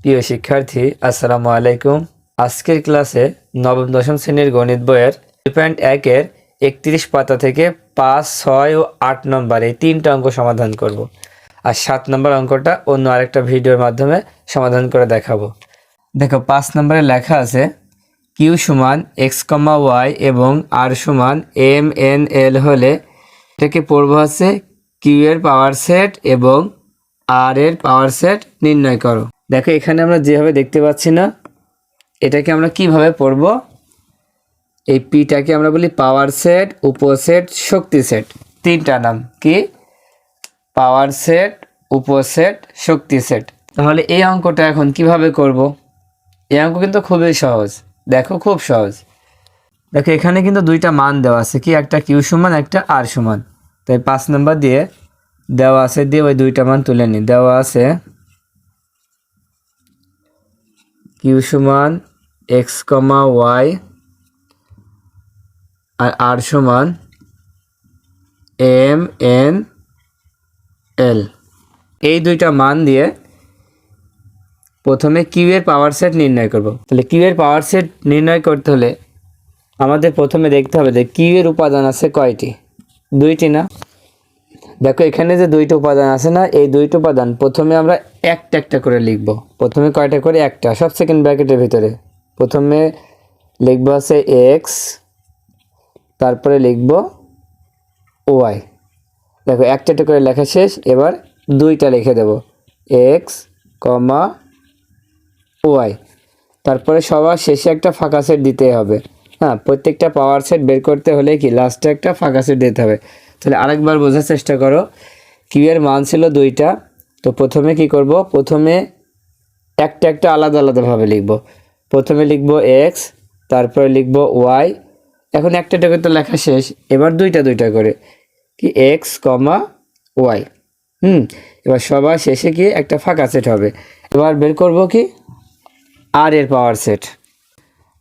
প্রিয় শিক্ষার্থী, আসসালামু আলাইকুম। আজকের ক্লাসে নবম, দশম শ্রেণির গণিত বইয়ের দুই পয়েন্ট একের একত্রিশ পাতা থেকে পাঁচ, ছয় ও আট নম্বর এই তিনটা অঙ্ক সমাধান করব। আর সাত নম্বর অঙ্কটা অন্য আরেকটা ভিডিওর মাধ্যমে সমাধান করে দেখাবো। দেখো, পাঁচ নম্বরে লেখা আছে কিউ সমান এক্স কমা ওয়াই এবং আর সমান এম এন এল হলে এটাকে পড়ব হচ্ছে কিউ এর পাওয়ার সেট এবং আর এর পাওয়ার সেট নির্ণয় করো। দেখো, এখানে আমরা যেভাবে দেখতে পাচ্ছি না, এটাকে আমরা কীভাবে পড়ব? এই পিটাকে আমরা বলি পাওয়ার সেট উপসেট শক্তি সেট তিনটা নাম কি? পাওয়ার সেট উপসেট শক্তি সেট তাহলে এই অঙ্কটা এখন কীভাবে করব? এই অঙ্ক কিন্তু খুবই সহজ। দেখো, খুব সহজ। দেখো, এখানে কিন্তু দুইটা মান দেওয়া আছে, কি? একটা কিউ সমান, একটা আর সমান। তাই পাঁচ নাম্বার দিয়ে দেওয়া আছে, দিয়ে ওই দুইটা মান তুলে নি দেওয়া আছে কিউ সমান এক্স কমা ওয়াই আর আর সমান এম এন এল। এই দুইটা মান দিয়ে প্রথমে কিউ এর পাওয়ার সেট নির্ণয় করব। তাহলে কিউ এর পাওয়ার সেট নির্ণয় করতে হলে আমাদের প্রথমে দেখতে হবে যে কিউ এর উপাদান আছে কয়টি? দুইটি না? দেখো, এখানে যে দুইটা উপাদান আছে না, এই দুইটা উপাদান প্রথমে আমরা একটা একটা করে লিখব। প্রথমে কয়টা করে? একটা। সব সেকেন্ড ব্র্যাকেটের ভিতরে। প্রথমে লিখব আছে এক্স তারপরে লিখব ওয়াই দেখো, একটা একটা করে লেখা শেষ, এবার দুইটা লিখে দেব। এক্স কমা ওয়াই তারপরে সবার শেষে একটা ফাঁকা সেট দিতে হবে। হ্যাঁ প্রত্যেকটা পাওয়ার সেট বের করতে হলে কি? লাস্টে একটা ফাঁকা সেট দিতে হবে। তাহলে আরেকবার বোঝার চেষ্টা করো। কিউ এর মান ছিল দুইটা। তো প্রথমে কি করব? প্রথমে একটা একটা আলাদা আলাদাভাবে লিখব। প্রথমে লিখব এক্স তারপরে লিখব ওয়াই এখন একটা করে তো লেখা শেষ। এবার দুইটা দুইটা করে। কি? এক্স কমা ওয়াই হুম? এবার সবার শেষে কি একটা ফাঁকা সেট হবে। এবার বের করব কি? আর এর পাওয়ার সেট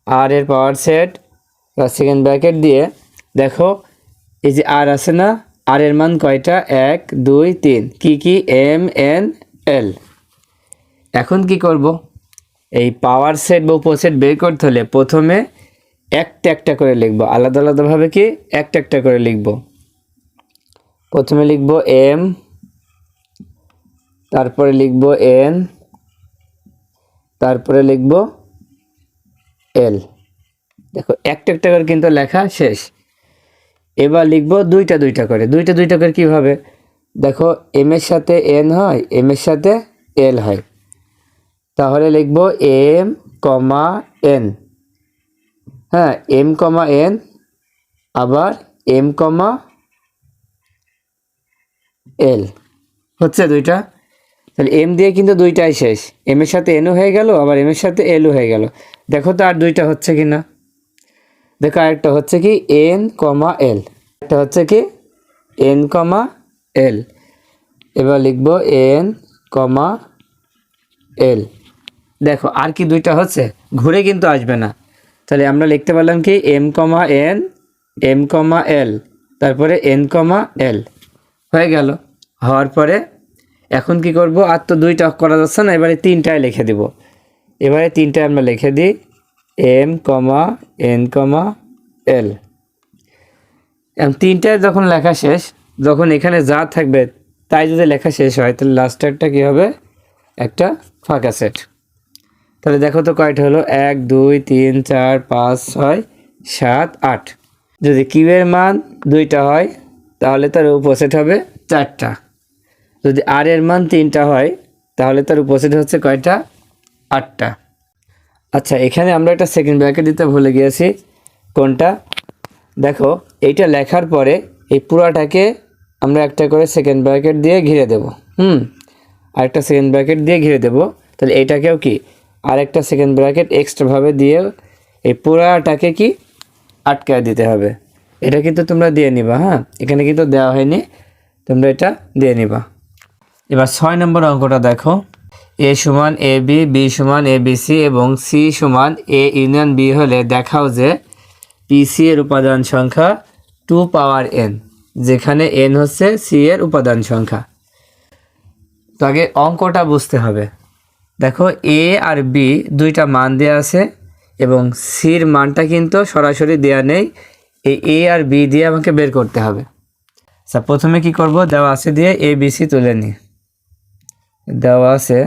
আর এর পাওয়ার সেট সেকেন্ড ব্র্যাকেট দিয়ে। দেখো এই যে আর আছে না, আর এর মান কয়টা? এক, দুই, তিন। কি কি? M, N, L. এখন কি করব? এই পাওয়ার সেট বা উপসেট বের করতে হলে প্রথমে একটা একটা করে লিখব। আলাদা আলাদাভাবে কি? একটা একটা করে লিখব। প্রথমে লিখব এম, তারপরে লিখব এন, তারপরে লিখব এল। দেখো, একটা একটা করে কিন্তু লেখা শেষ। এবার লিখব দুইটা দুইটা করে। দুইটা দুইটা করে কীভাবে? দেখো এম এর সাথে এন হয় এম এর সাথে এল হয়। তাহলে লিখব এম কমা এন হ্যাঁ এম কমা এন আবার এম কমা এল হচ্ছে দুইটা? তাহলে এম দিয়ে কিন্তু দুইটাই শেষ। এম এর সাথে এনও হয়ে গেল, আবার এম এর সাথে এলও হয়ে গেল। দেখো তো আর দুইটা হচ্ছে কি না দেখো আরেকটা হচ্ছে কি এন কমা এল। একটা হচ্ছে কি এন কমা এল। এবার লিখব এন কমা এল। দেখো আর কি দুইটা হচ্ছে, ঘুরে কিন্তু আসবে না। তাহলে আমরা লিখতে পারলাম কি M comma N, M comma L, তারপরে এন কমা এল। হয়ে গেল। হওয়ার পরে এখন কি করব? আর তো দুইটা করা যাচ্ছে না, এবারে তিনটায় লিখে দিব। এবারে তিনটায় আমরা লিখে দিই এম কমা এন কমা এল এখন তিনটায় যখন লেখা শেষ, যখন এখানে যা থাকবে তাই যদি লেখা শেষ হয়, তাহলে লাস্টারটা কী হবে? একটা ফাঁকা সেট তাহলে দেখো তো কয়টা হলো? এক, দুই, তিন, চার, পাঁচ, ছয়, সাত, আট। যদি কিউয়ের মান দুইটা হয়, তাহলে তার উপসেট হবে চারটা। যদি আর এর মান তিনটা হয়, তাহলে তার উপসেট হচ্ছে কয়টা? আটটা। আচ্ছা এখানে আমরা একটা সেকেন্ড ব্র্যাকেট দিতে ভুলে গিয়েছি। কোনটা? দেখো, এইটা লেখার পরে এই পুরাটাকে আমরা একটা করে সেকেন্ড ব্র্যাকেট দিয়ে ঘিরে দেব, হুম? আরেকটা সেকেন্ড ব্র্যাকেট দিয়ে ঘিরে দেব। তাহলে এইটাকেও কি? আরেকটা সেকেন্ড ব্র্যাকেট এক্সট্রাভাবে দিয়ে এই পুরাটাকে কি? আটকায় দিতে হবে। এটা কিন্তু তোমরা দিয়ে নিবা হ্যাঁ? এখানে কিন্তু দেওয়া হয়নি। তোমরা এটা দিয়ে নিবা। এবার ছয় নম্বর অঙ্কটা দেখো। এ সমান এ বি বি সমান এ বি সি এবং সি সমান এ ইউনিয়ন বি হলে দেখাও যে পিসি এর উপাদান সংখ্যা টু পাওয়ার এন, যেখানে এন হচ্ছে সি এর উপাদান সংখ্যা। তো আগে অঙ্কটা বুঝতে হবে। দেখো এ আর বি দুইটা মান দেওয়া আছে এবং সির মানটা কিন্তু সরাসরি দেওয়া নেই। এই এ আর বি দিয়ে আমাকে বের করতে হবে। আচ্ছা প্রথমে কি করব? দেওয়া আছে দিয়ে এ বি সি তুলে নিই দেওয়া আছে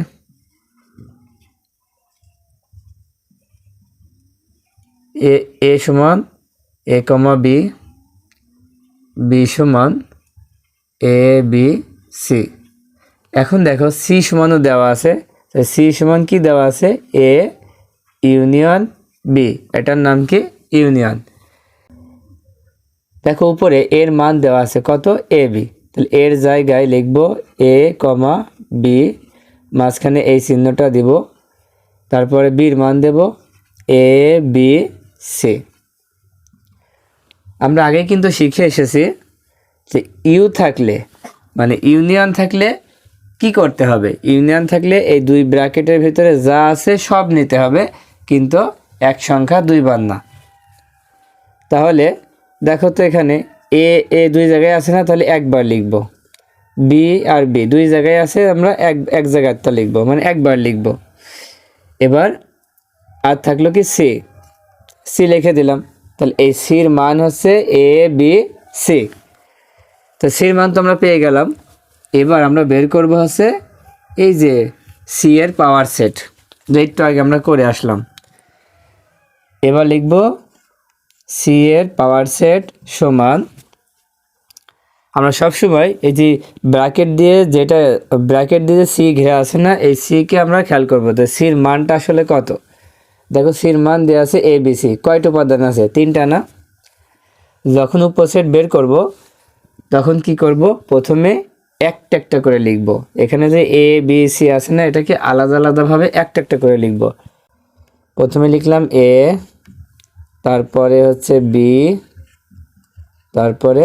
এ এ সমান এ কমা বি বি সমান এ, বি, সি। এখন দেখো সি সমানও দেওয়া আছে। সি সমান কি দেওয়া আছে? A, union B. এটার নাম কি? ইউনিয়ন। দেখো উপরে এর মান দেওয়া আছে কত? A, B. তাহলে এর জায়গায় লিখব এ কমা বি, মাঝখানে এই চিহ্নটা দিব। তারপরে বির মান দেব। এ, বি সি। আমরা আগে কিন্তু শিখে এসেছি যে ইউ থাকলে মানে ইউনিয়ন থাকলে কি করতে হবে? ইউনিয়ন থাকলে এই দুই ব্র্যাকেটের ভিতরে যা আছে সব নিতে হবে, কিন্তু এক সংখ্যা দুইবার না। তাহলে দেখো তো এখানে এ এ দুই জায়গায় আছে না, তাহলে একবার লিখব। বি আর বি, দুই জায়গায় আছে, আমরা এক এক জায়গাটা লিখব মানে একবার লিখব। এবার আর থাকল কি সি। সি লিখে দিলাম। তাহলে এই সির মান হচ্ছে এ বি সি তো সির মান তো আমরা পেয়ে গেলাম। এবার আমরা বের করব হচ্ছে এই যে সি এর পাওয়ার সেট যে একটু আগে আমরা করে আসলাম। এবার লিখব সি এর পাওয়ার সেট সমান আমরা সব সময় এই যে ব্র্যাকেট দিয়ে যেটা ব্র্যাকেট দিয়ে সি ঘেরা আছে না, এই সিকে আমরা খেয়াল করব। তো সির মানটা আসলে কত? দেখো সির মান দেওয়া আছে এ বি সি কয়টা উপাদান আছে? তিনটা না? যখন উপসেট বের করব, তখন কি করব? প্রথমে একটা একটা করে লিখব। এখানে যে এ বি সি আছে না, এটাকে আলাদা আলাদাভাবে একটা একটা করে লিখব। প্রথমে লিখলাম এ তারপরে হচ্ছে বি তারপরে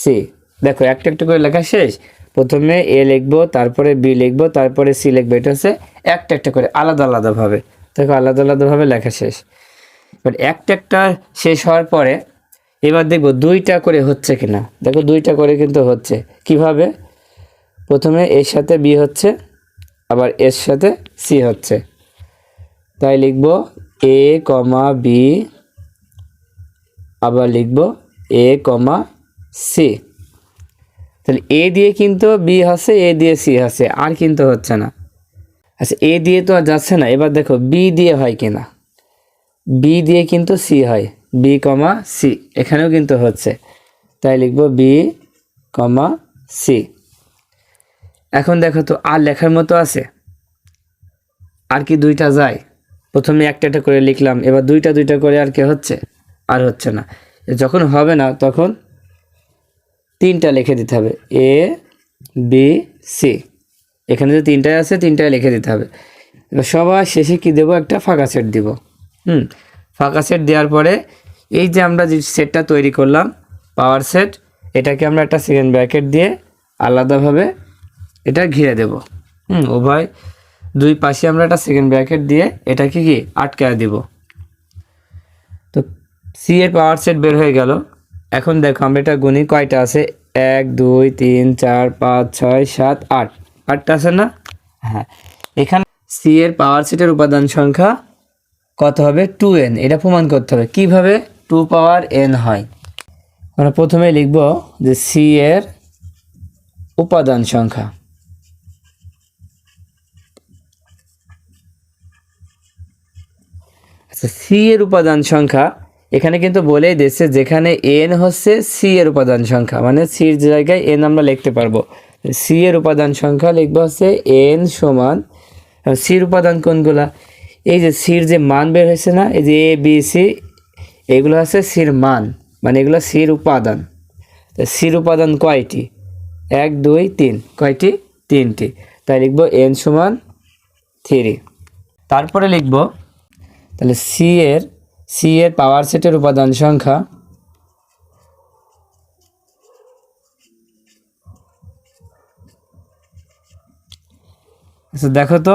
সি দেখো, একটা একটা করে লেখা শেষ। প্রথমে এ লিখব, তারপরে বি লিখব, তারপরে সি লিখব। এটা হচ্ছে একটা একটা করে, আলাদা আলাদাভাবে। দেখো আলাদা আলাদাভাবে লেখা শেষ। এবার একটা একটা শেষ হওয়ার পরে এবার দেখব দুইটা করে হচ্ছে কিনা। দেখো দুইটা করে কিন্তু হচ্ছে। কীভাবে? প্রথমে এর সাথে বি হচ্ছে, আবার এর সাথে সি হচ্ছে। তাই লিখব এ কমা বি, আবার লিখব এ কমা সি। তাহলে এ দিয়ে কিন্তু বি হচ্ছে এ দিয়ে সি হচ্ছে আর কিন্তু হচ্ছে না। আচ্ছা এ দিয়ে তো আর যাচ্ছে না। এবার দেখো বি দিয়ে হয় কিনা? বি দিয়ে কিন্তু সি হয়। বি কমা সি এখানেও কিন্তু হচ্ছে। তাই লিখব বি কমা সি এখন দেখো তো, আর লেখার মতো আছে? আর কি দুইটা যায়? প্রথমে একটা একটা করে লিখলাম, এবার দুইটা দুইটা করে আর কি হচ্ছে? আর হচ্ছে না। যখন হবে না, তখন তিনটা লিখে দিতে হবে। এ বি সি এখানে যে তিনটায় আছে, তিনটায় লিখে দিতে হবে। এবার সবার শেষে কি দেবো? একটা ফাঁকা সেট দিব। হুম, ফাঁকা সেট দেওয়ার পরে এই যে আমরা যে সেটটা তৈরি করলাম পাওয়ার সেট এটাকে আমরা একটা সেকেন্ড ব্র্যাকেট দিয়ে আলাদাভাবে এটা ঘিরে দেব। হুম, উভয় দুই পাশে আমরা একটা সেকেন্ড ব্র্যাকেট দিয়ে এটাকে কি? আটকায় দিব। তো সি এর পাওয়ার সেট বের হয়ে গেল। এখন দেখো আমরা এটা গুণি কয়টা আছে? এক, দুই, তিন, চার, পাঁচ, ছয়, সাত, আট। আটটা আছে না? হ্যাঁ। এখানে সি এর পাওয়ার সেটের উপাদান সংখ্যা কত হবে? টু এন এটা প্রমাণ করতে হবে। কীভাবে? টু পাওয়ার এন হয়। আমরা প্রথমে লিখব যে সি এর উপাদান সংখ্যা। আচ্ছা সি এর উপাদান সংখ্যা, এখানে কিন্তু বলেই দিচ্ছে যেখানে এন হচ্ছে সি এর উপাদান সংখ্যা। মানে সির জায়গায় এন আমরা লিখতে পারব। সি এর উপাদান সংখ্যা লিখব হচ্ছে এন সমান সির উপাদান কোনগুলা? এই যে সির যে মান বের হয়েছে না, এই যে এ, বি, সি, এগুলো হচ্ছে সির মান মানে এগুলো সির উপাদান। সির উপাদান কয়টি? এক, দুই, তিন। কয়টি? তিনটি। তাই লিখব এন সমান থ্রি। তারপরে লিখব, তাহলে সি এর সি এর পাওয়ার সেটের উপাদান সংখ্যা আচ্ছা দেখো তো,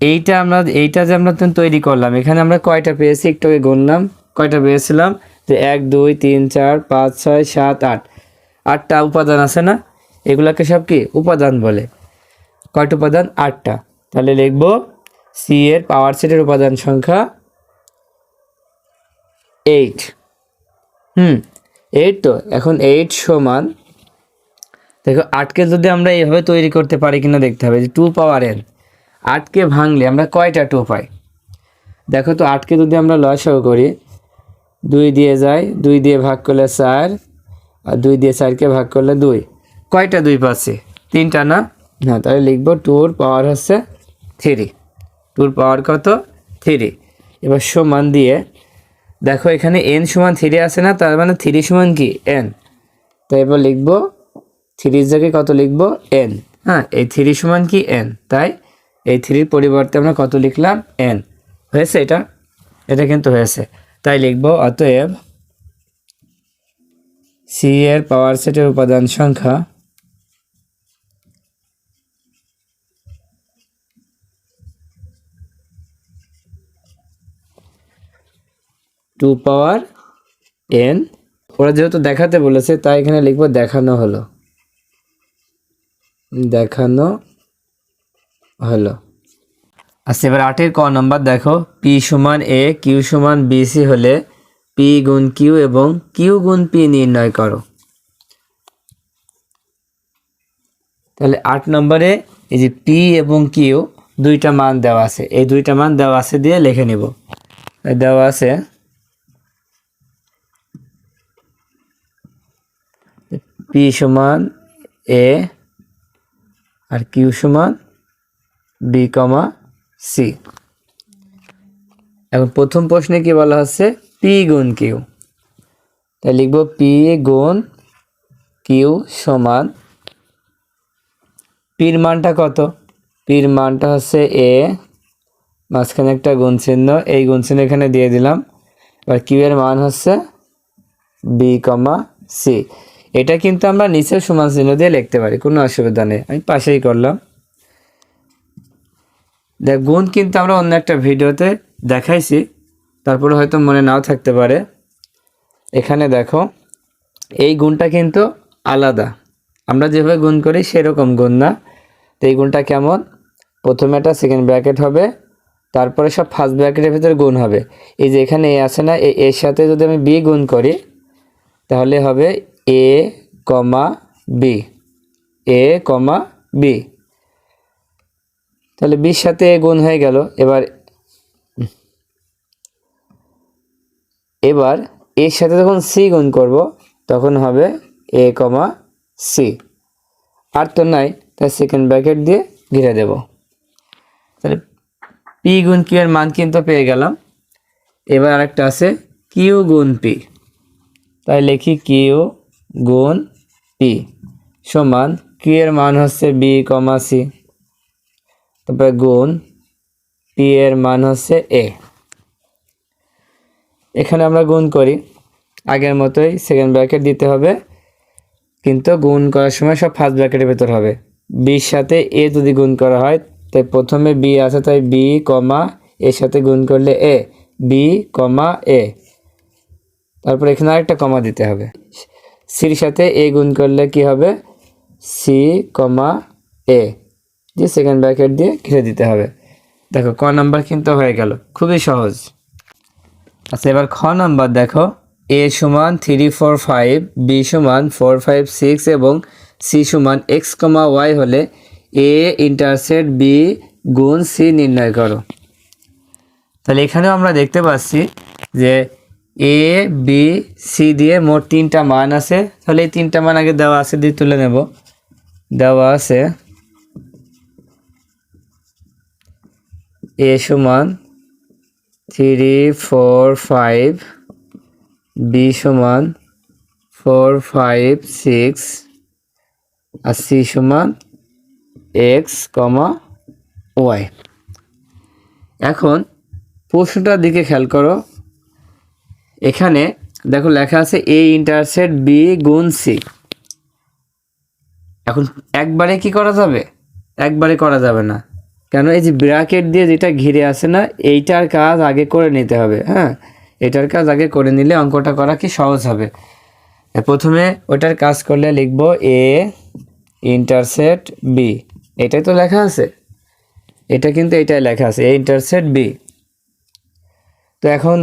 এইটা আমরা, এইটা যে আমরা তৈরি করলাম, এখানে আমরা কয়টা পেয়েছি? একটু আগে গুনলাম, কয়টা পেয়েছিলাম? যে এক, দুই, তিন, চার, পাঁচ, ছয়, সাত, আট। আটটা উপাদান আছে না? এগুলাকে সব কি? উপাদান বলে। কয়টা উপাদান? আটটা। তাহলে লিখব সি এর পাওয়ার সেটের উপাদান সংখ্যা এইট হুম এইট তো, এখন এইট সমান দেখো, আটকে যদি আমরা এইভাবে তৈরি করতে পারি কিনা দেখতে হবে, যে টু পাওয়ার এন আটকে ভাঙলে আমরা কয়টা টু পাই? দেখো তো, আটকে যদি আমরা লসাও করি, দুই দিয়ে যায়, দুই দিয়ে ভাগ করলে চার, আর দুই দিয়ে চারকে ভাগ করলে দুই। কয়টা দুই পাচ্ছি? তিনটা না? না, তাহলে লিখব টুর পাওয়ার হচ্ছে থ্রি টুর পাওয়ার কত? থ্রি এবার সমান দিয়ে, দেখো এখানে এন সমান থ্রি আছে না, তার মানে থ্রি সমান কি? এন তো এবার লিখব থ্রির জায়গায় কত লিখব? এন হ্যাঁ এই থ্রি সমান কি? এন তাই এই থ্রির পরিবর্তে আমরা কত লিখলাম? এন হয়েছে এটা? এটা কিন্তু হয়েছে। তাই লিখব, অতএব সি এর পাওয়ার সেটের উপাদান সংখ্যা টু পাওয়ার এন ওরা যেহেতু দেখাতে বলেছে, তাই এখানে লিখব দেখানো হলো। দেখানো হলো। আচ্ছা এবার আটের ক নম্বর দেখো। পি সমান এ, কিউ সমান বিসি হলে পি গুণ কিউ এবং কিউ গুণ পি নির্ণয় করো। তাহলে আট নম্বরে এই যে পি এবং কিউ দুইটা মান দেওয়া আছে। এই দুইটা মান দেওয়া আছে দিয়ে লিখে নিব। দেওয়া আছে পি সমান এ আর কিউ সমান বি কমা সি এখন প্রথম প্রশ্নে কি বলা হচ্ছে? পি গুণ কিউ। তাই লিখব পি গুণ কিউ সমান পির মানটা কত? পির মানটা হচ্ছে এ মাঝখানে একটা গুণ চিহ্ন, এই গুণ চিহ্ন এখানে দিয়ে দিলাম। এবার কিউ এর মান হচ্ছে বি কমা সি এটা কিন্তু আমরা নিচের সমান চিহ্ন দিয়ে লিখতে পারি, কোনো অসুবিধা নেই। আমি পাশেই করলাম। দেখ, গুণ কিন্তু আমরা অন্য একটা ভিডিওতে দেখাইছি, তারপরে হয়তো মনে নাও থাকতে পারে। এখানে দেখো, এই গুণটা কিন্তু আলাদা। আমরা যেভাবে গুণ করি সেরকম গুণ না। তো এই গুণটা কেমন? প্রথমে একটা সেকেন্ড ব্র্যাকেট হবে, তারপরে সব ফার্স্ট ব্র্যাকেটের ভিতরে গুণ হবে। এই যে এখানে এ আছে না এর সাথে যদি আমি বি গুণ করি, তাহলে হবে এ কমা বি এ কমা বি তাহলে বির সাথে এ গুণ হয়ে গেল। এবার এবার এর সাথে যখন সি গুণ করব, তখন হবে এ কমা সি আর তো নাই, তাই সেকেন্ড ব্র্যাকেট দিয়ে ঘিরে দেব। তাহলে পি গুণ কিউ এর মান কিন্তু পেয়ে গেলাম। এবার আরেকটা আছে কিউ গুণ পি তাই লিখি কিউ গুণ পি সমান কিউ এর মান হচ্ছে বি কমা সি তারপরে গুণ পি এর মান হচ্ছে এ এখানে আমরা গুণ করি। আগের মতোই সেকেন্ড ব্র্যাকেট দিতে হবে। কিন্তু গুণ করার সময় সব ফার্স্ট ব্র্যাকেটের ভেতর হবে। বির সাথে এ যদি গুণ করা হয়, তাই প্রথমে বি আছে, তাই বি কমা এর সাথে গুণ করলে এ বি কমা এ তারপর এখানে আরেকটা কমা দিতে হবে। সির সাথে এ গুণ করলে কি হবে? C comma A. দিয়ে সেকেন্ড ব্র্যাকেট দিয়ে ঘিরে দিতে হবে। দেখো, ক নাম্বার কিন্তু হয়ে গেল। খুবই সহজ। আচ্ছা এবার খ নাম্বার দেখো। এ সমান থ্রি ফোর ফাইভ বি সমান ফোর ফাইভ সিক্স এবং সি সমান এক্স কমা ওয়াই হলে এ ইন্টারসেট বি গুণ সি নির্ণয় করো। তাহলে এখানেও আমরা দেখতে পাচ্ছি যে এ বি সি দিয়ে মোট তিনটা মান আছে। তাহলে এই তিনটা মান আগে দেওয়া আছে, দিয়ে তুলে নেব। দেওয়া আছে এ সমান থ্রি ফোর ফাইভ বি সমান ফোর ফাইভ সিক্স আর সি সমান এক্স কমা ওয়াই এখন প্রশ্নটার দিকে খেয়াল করো। এখানে দেখো লেখা আছে এ ইন্টারসেট বি গুণ সি এখন একবারে কি করা যাবে? একবারে করা যাবে না। কেন? এই যে ব্র্যাকেট দিয়ে যেটা ঘিরে আছে না, এইটার কাজ আগে করে নিতে হবে হ্যাঁ? এটার কাজ আগে করে নিলে অঙ্কটা করা কি সহজ হবে। প্রথমে ওটার কাজ করলে লিখব এ ইন্টারসেট বি এটাই তো লেখা আছে। এটা কিন্তু এটাই লেখা আছে এ ইন্টারসেট বি তো এখন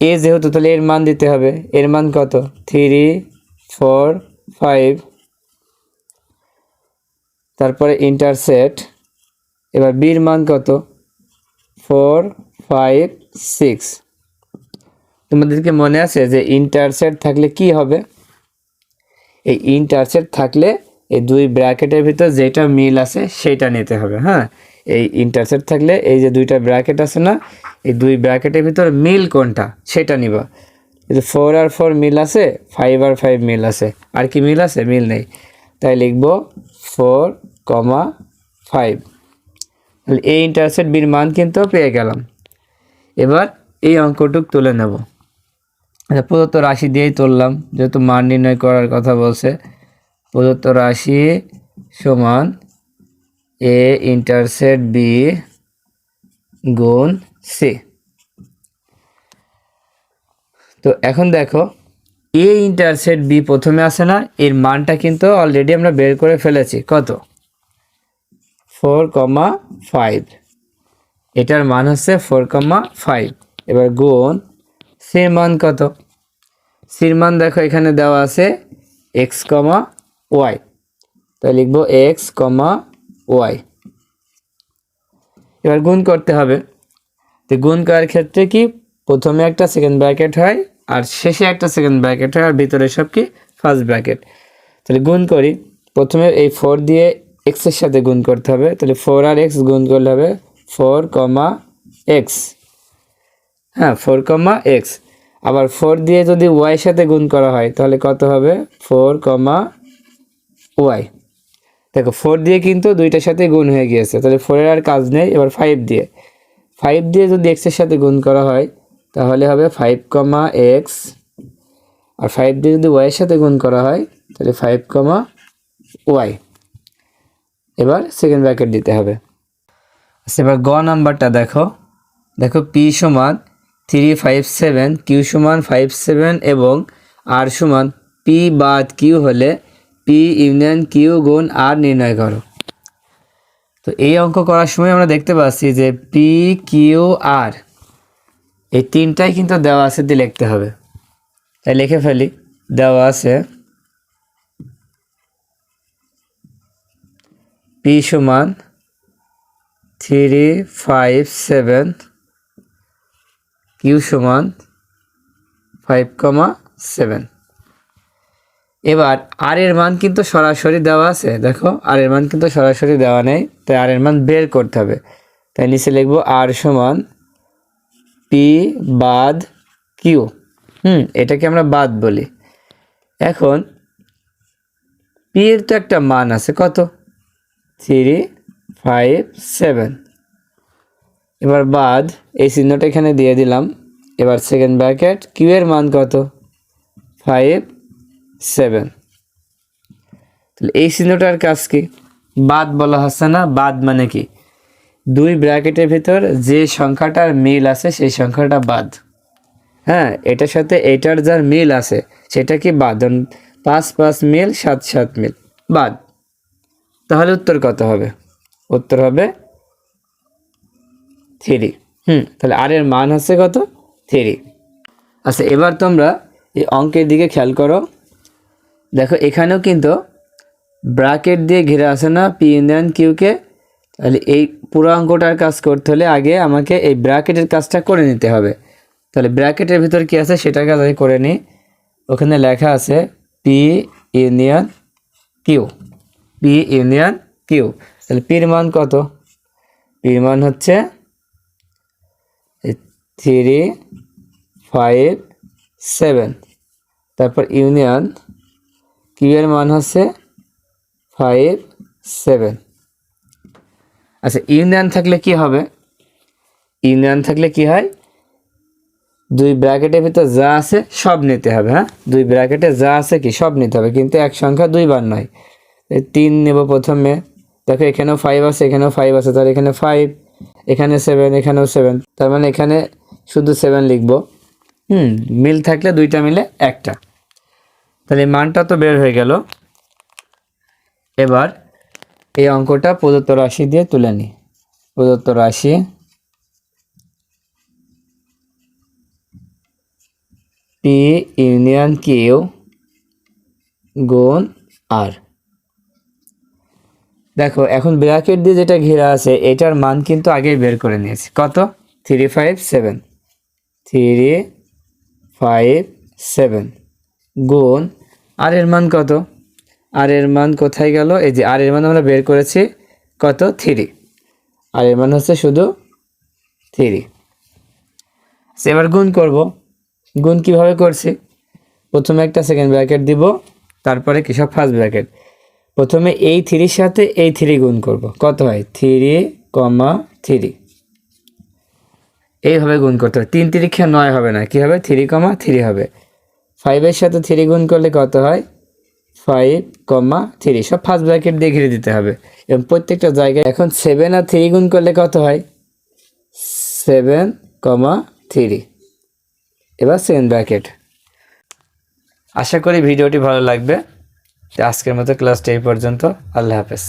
এ যেহেতু, তাহলে এর মান দিতে হবে। এর মান কত? থ্রি ফোর ফাইভ তারপরে ইন্টারসেট এবার বির মান কত? ফোর ফাইভ সিক্স তোমাদেরকে মনে আছে যে ইন্টারসেট থাকলে কি হবে? এই ইন্টারসেট থাকলে এই দুই ব্র্যাকেটের ভিতর যেটা মিল আছে, সেটা নিতে হবে হ্যাঁ? এই ইন্টারসেট থাকলে এই যে দুইটা ব্র্যাকেট আছে না, এই দুই ব্র্যাকেটের ভিতর মিল কোনটা, সেটা নিবা। এই যে ফোর আর ফোর মিল আছে ফাইভ আর ফাইভ মিল আছে। আর কি মিল আছে? মিল নেই। তাই লিখব ফোর কমা ফাইভ তাহলে এই ইন্টারসেট বির মান কিন্তু পেয়ে গেলাম। এবার এই অঙ্কটুক তুলে নেব। আচ্ছা প্রদত্ত রাশি দিয়েই তুললাম, যেহেতু মান নির্ণয় করার কথা বলছে। প্রদত্ত রাশি সমান এ ইন্টারসেট বি গুণ সি। তো এখন দেখো, এ ইন্টারসেট বি প্রথমে আসে না, এর মানটা কিন্তু অলরেডি আমরা বের করে ফেলেছি। কত? ফোর কমা ফাইভ এটার মান হচ্ছে ফোর কমা ফাইভ এবার গুণ সির মান কত? সির মান দেখো, এখানে দেওয়া আছে এক্স কমা ওয়াই তাই লিখব এক্স কমা ওয়াই। এবার গুণ করতে হবে। তো গুণ করার ক্ষেত্রে কি? প্রথমে একটা সেকেন্ড ব্র্যাকেট হয় আর শেষে একটা সেকেন্ড ব্র্যাকেট হয় আর ভিতরে সব কি? ফার্স্ট ব্র্যাকেট তাহলে গুণ করি। প্রথমে এই ফোর দিয়ে এক্সের সাথে গুণ করতে হবে। তাহলে ফোর আর এক্স গুণ করলে হবে ফোর কমা এক্স হ্যাঁ ফোর কমা এক্স আবার ফোর দিয়ে যদি ওয়াইয়ের সাথে গুণ করা হয় তাহলে কত হবে? ফোর কমা ওয়াই দেখো ফোর দিয়ে কিন্তু দুইটার সাথে গুণ হয়ে গিয়েছে। তাহলে ফোরের আর কাজ নেই, এবার ফাইভ দিয়ে। ফাইভ দিয়ে যদি এক্সের সাথে গুণ করা হয়, তাহলে হবে ফাইভ কমা এক্স আর ফাইভ দিয়ে যদি ওয়াইয়ের সাথে গুণ করা হয়, তাহলে ফাইভ কমা ওয়াই এবার সেকেন্ড ব্র্যাকেট দিতে হবে। আচ্ছা এবার গ নাম্বারটা দেখো। দেখো পি সমান থ্রি ফাইভ সেভেন কিউ সমান ফাইভ সেভেন এবং আর সমান পি বাদ কিউ হলে পি, ইউনিয়ন, কিউ, গুণ, আর নির্ণয় করো। তো এই অঙ্ক করার সময় আমরা দেখতে পাচ্ছি যে পি, কিউ, আর, এই তিনটাই কিন্তু দেওয়া আছে দিয়ে লিখতে হবে। তাই লিখে ফেলি। দেওয়া আছে পি সমান থ্রি, ফাইভ, সেভেন, কিউ সমান ফাইভ কমা সেভেন। এবার আর এর মান কিন্তু সরাসরি দেওয়া আছে। দেখো আর এর মান কিন্তু সরাসরি দেওয়া নেই, তাই আর এর মান বের করতে হবে। তাই নিচে লিখব আর সমান পি বাদ কিউ হুম, এটাকে আমরা বাদ বলি। এখন পি এর তো একটা মান আছে, কত? থ্রি ফাইভ সেভেন এবার বাদ, এই চিহ্নটা এখানে দিয়ে দিলাম। এবার সেকেন্ড ব্র্যাকেট কিউ এর মান কত? Five seven. তাহলে এই চিহ্নটার কাজ কি? বাদ বলা হচ্ছে না, বাদ মানে কি? দুই ব্র্যাকেটের ভিতর যে সংখ্যাটার মিল আছে সেই সংখ্যাটা বাদ। হ্যাঁ এটার সাথে এটার যার মিল আছে, সেটা কি বাদ? পাঁচ পাঁচ মিল, সাত সাত মিল, বাদ। তাহলে উত্তর কত হবে? উত্তর হবে থ্রি। হুম, তাহলে আর এর মান হচ্ছে কত? থ্রি। আচ্ছা এবার তোমরা এই অঙ্কের দিকে খেয়াল করো। দেখো, এখানেও কিন্তু ব্রাকেট দিয়ে ঘিরে আসে না পি ইউনিয়ন কিউকে তাহলে এই পুরো অঙ্কটার কাজ করতে হলে আগে আমাকে এই ব্র্যাকেটের কাজটা করে নিতে হবে। তাহলে ব্র্যাকেটের ভিতর কি আছে সেটার কাজ আমি করে নিই। ওখানে লেখা আছে P union Q P union Q তাহলে পির মান কত? পির মান হচ্ছে থ্রি ফাইভ সেভেন তারপর ইউনিয়ন কিউ এর মান হচ্ছে ফাইভ সেভেন আচ্ছা ইউনিয়ন থাকলে কি হবে? ইউনিয়ন থাকলে কি হয়? দুই ব্র্যাকেটের ভিতর যা আছে সব নিতে হবে হ্যাঁ? দুই ব্র্যাকেটে যা আছে কি সব নিতে হবে, কিন্তু এক সংখ্যা দুইবার নয়। তিন নেব প্রথমে। দেখো, এখানেও ফাইভ আছে, এখানেও ফাইভ আছে, তাহলে এখানে ফাইভ এখানে সেভেন এখানেও সেভেন তার মানে এখানে শুধু সেভেন লিখব। হুম, মিল থাকলে দুইটা মিলে একটা। তাহলে মানটা তো বের হয়ে গেল। এবার এই অঙ্কটা প্রদত্ত রাশি দিয়ে তুলে নিই প্রদত্ত রাশি পি ইউনিয়ন কিউ গুণ আর দেখো, এখন ব্র্যাকেট দিয়ে যেটা ঘেরা আছে, এটার মান কিন্তু আগেই বের করে নিয়েছি। কত? Three five seven three five seven গুণ আর এর মান কত? আর এর মান কোথায় গেল? এই যে আর এর মান আমরা বের করেছি, কত? থ্রি আর এর মান হচ্ছে শুধু থ্রি এবার গুণ করব। গুণ কীভাবে করছি? প্রথমে একটা সেকেন্ড ব্র্যাকেট দিব, তারপরে কৃষক ফার্স্ট ব্র্যাকেট প্রথমে এই থ্রির সাথে এই থ্রি গুণ করব। কত হয়? থ্রি কমা থ্রি এইভাবে গুণ করতে হবে তিন তিরিক্ষা নয় হবে না। কি হবে? থ্রি কমা থ্রি হবে। ফাইভের সাথে থ্রি গুণ করলে কত হয়? ফাইভ কমা থ্রি সব ফার্স্ট ব্র্যাকেট দিয়ে ঘিরে দিতে হবে। এবং প্রত্যেকটা জায়গায় এখন সেভেন আর থ্রি গুণ করলে কত হয়? সেভেন কমা থ্রি এবার সেকেন্ড ব্র্যাকেট আশা করি ভিডিওটি ভালো লাগবে। আজকের মতো ক্লাসটা এই পর্যন্ত। আল্লাহ হাফেজ।